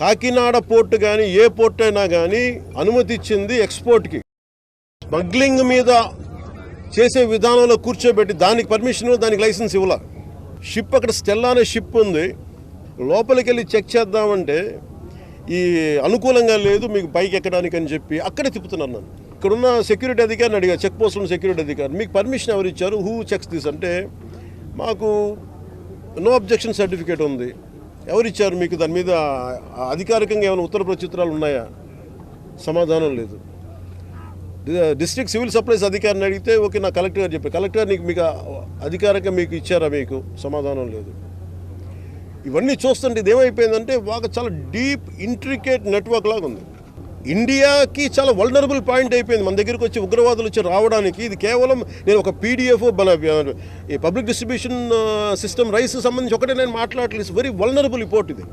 Kakinada port కానీ ఏ port అయినా కానీ అనుమతి ఇచ్చింది ఎక్స్పోర్ట్కి. స్మగ్లింగ్ మీద చేసే విధానంలో కూర్చోబెట్టి దానికి పర్మిషన్ దానికి లైసెన్స్ ఇవ్వాల. షిప్ అక్కడ స్టెల్లా అనే షిప్ ఉంది. లోపలికి వెళ్ళి చెక్ చేద్దామంటే ఈ అనుకూలంగా లేదు మీకు బైక్ ఎక్కడానికి అని చెప్పి అక్కడే తిప్పుతున్నాను నన్ను. ఇక్కడున్న సెక్యూరిటీ అధికారిని అడిగా చెక్ పోస్ట్ ఉన్న సెక్యూరిటీ అధికారి మీకు పర్మిషన్ ఎవరు ఇచ్చారు హూ చెక్స్ దిస్ అంటే మాకు నో అబ్జెక్షన్ సర్టిఫికేట్ ఉంది. ఎవరిచ్చారు మీకు దాని మీద అధికారికంగా ఏమైనా ఉత్తర ప్రత్యుత్తరాలు ఉన్నాయా? సమాధానం లేదు. డిస్ట్రిక్ట్ సివిల్ సప్లైస్ అధికారిని అడిగితే ఓకే నా కలెక్టర్ గారు చెప్పారు. కలెక్టర్ నీకు మీకు అధికారికంగా మీకు ఇచ్చారా మీకు? సమాధానం లేదు. ఇవన్నీ చూస్తుంటే ఇది ఏమైపోయిందంటే బాగా చాలా డీప్ ఇంట్రికేట్ నెట్వర్క్ లాగా ఉంది ఇండియాకి చాలా వల్నరబుల్ పాయింట్ అయిపోయింది. మన దగ్గరికి వచ్చి ఉగ్రవాదులు వచ్చి రావడానికి ఇది కేవలం నేను ఒక పీడిఎఫ్ మన ఈ పబ్లిక్ డిస్ట్రిబ్యూషన్ సిస్టమ్ రైస్ సంబంధించి ఒకటే నేను మాట్లాడలేదు వెరీ వల్నరబుల్ రిపోర్ట్ ఇది.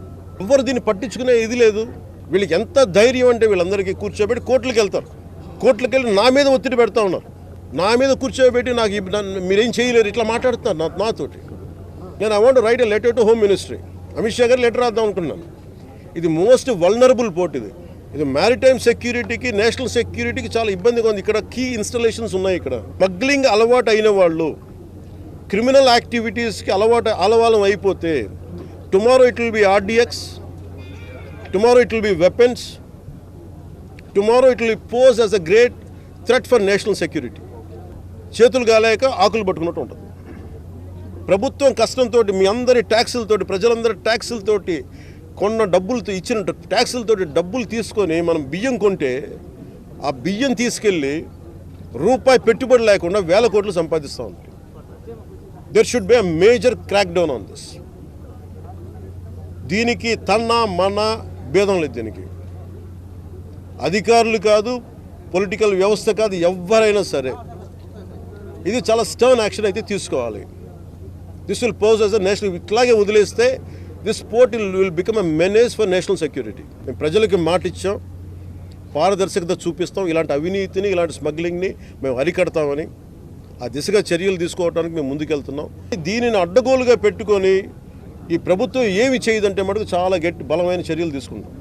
ఎవరు దీన్ని పట్టించుకునే ఇది లేదు. వీళ్ళకి ఎంత ధైర్యం అంటే వీళ్ళందరికీ కూర్చోబెట్టి కోర్టులకు వెళ్తారు. కోర్టులకు వెళ్ళి నా మీద ఒత్తిడి పెడతా ఉన్నారు. నా మీద కూర్చోబెట్టి నాకు మీరేం చేయలేరు. ఇట్లా మాట్లాడుతున్నారు నా నాతోటి. నేను I want write a letter to home ministry Amit Shah garu letter రాద్దాం అనుకున్నాను. ఇది మోస్ట్ వల్నరబుల్ పోర్ట్ ఇది. ఇది మ్యారిటైమ్ సెక్యూరిటీకి నేషనల్ సెక్యూరిటీకి చాలా ఇబ్బందిగా ఉంది. ఇక్కడ కీ ఇన్స్టలేషన్స్ ఉన్నాయి ఇక్కడ. స్మగ్లింగ్ అలవాటు అయిన వాళ్ళు క్రిమినల్ యాక్టివిటీస్కి అలవాటు అలవాలం అయిపోతే tomorrow it will be RDX tomorrow it will be weapons tomorrow it will pose as a great threat for national security చేతులు కాలేక ఆకులు పట్టుకున్నట్టు ఉంటుంది. ప్రభుత్వం కష్టంతో మీ అందరి ట్యాక్సులతోటి ప్రజలందరి ట్యాక్సులతోటి కొన్న డబ్బులతో ఇచ్చిన ట్యాక్సులతో డబ్బులు తీసుకొని మనం బియ్యం కొంటే ఆ బియ్యం తీసుకెళ్ళి రూపాయి పెట్టుబడి లేకుండా వేల కోట్లు సంపాదిస్తూ ఉంటాయి there should be a major crack down on this దీనికి తన్న మన భేదం లేదు దీనికి. అధికారులు కాదు పొలిటికల్ వ్యవస్థ కాదు ఎవరైనా సరే ఇది చాలా స్టర్న్ యాక్షన్ అయితే తీసుకోవాలి. This will pose us a national ఇట్లాగే వదిలేస్తే this port will will become a menace for national security మేము ప్రజలకి మాట ఇచ్చాం పారదర్శకత చూపిస్తాం. ఇలాంటి అవినీతిని ఇలాంటి స్మగ్లింగ్ని మేము అరికడతామని ఆ దిశగా చర్యలు తీసుకోవడానికి మేము ముందుకెళ్తున్నాం. దీనిని అడ్డగోలుగా పెట్టుకొని ఈ ప్రభుత్వం ఏమి చేయదంటే మటుకు చాలా గట్టి బలమైన చర్యలు తీసుకుంటాం